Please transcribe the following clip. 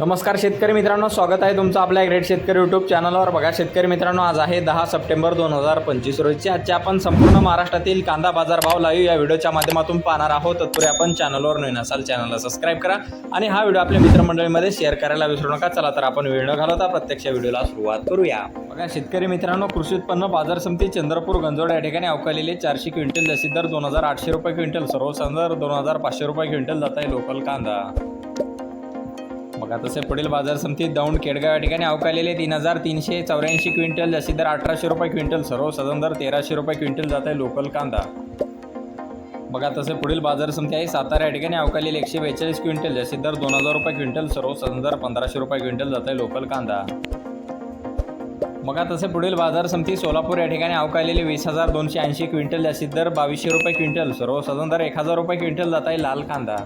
नमस्कार शेतकरी मित्रांनो स्वागत आहे तुमचं आपल्या ग्रेट शेतकरी यूट्यूब चॅनलवर बघा शेतकरी मित्रांनो आज आहे दहा सप्टेंबर दोन हजार पंचवीस रोजची आजच्या आपण संपूर्ण महाराष्ट्रातील कांदा बाजार भाव लाईव्ह या व्हिडिओच्या माध्यमातून पाहणार आहोत. तत्पूर्वी आपण चॅनलवर नवीन असाल चॅनलला सबस्क्राईब करा आणि हा व्हिडिओ आपल्या मित्रमंडळीमध्ये शेअर करायला विसरू नका. चला तर आपण वेळ न घालवता प्रत्यक्ष व्हिडिओला सुरुवात करूया. बघा शेतकरी मित्रांनो कृषी उत्पन्न बाजार समिती चंद्रपूर गंजोड या ठिकाणी अवकालेले चारशे क्विंटल जास्तीत दर दोन हजार आठशे रुपये क्विंटल सर्वसाधारण दोन हजार पाचशे रुपये क्विंटल जात आहे लोकल कांदा. बघा तसे पुढील बाजार समितीत दौंड केडगाव या ठिकाणी अवकालेले तीन हजार तीनशे चौऱ्याऐंशी क्विंटल जास्तीत दर अठराशे रुपये क्विंटल सर्वसाधारण दर तेराशे रुपये क्विंटल जात आहे लोकल कांदा. बघा तसे पुढील बाजार समिती आहे सातारा या ठिकाणी अवकालेले एकशे बेचाळीस क्विंटल जास्तीत दर दोन हजार रुपये क्विंटल सर्वसाधारण दर पंधराशे रुपये क्विंटल जात आहे लोकल कांदा. बघा तसे पुढील बाजार समिती सोलापूर या ठिकाणी अवकालेले वीस हजार दोनशे ऐंशी क्विंटल जास्तीत दर बावीसशे रुपये क्विंटल सर्वसाधारण दर एक हजार रुपये क्विंटल जात आहे लाल कांदा.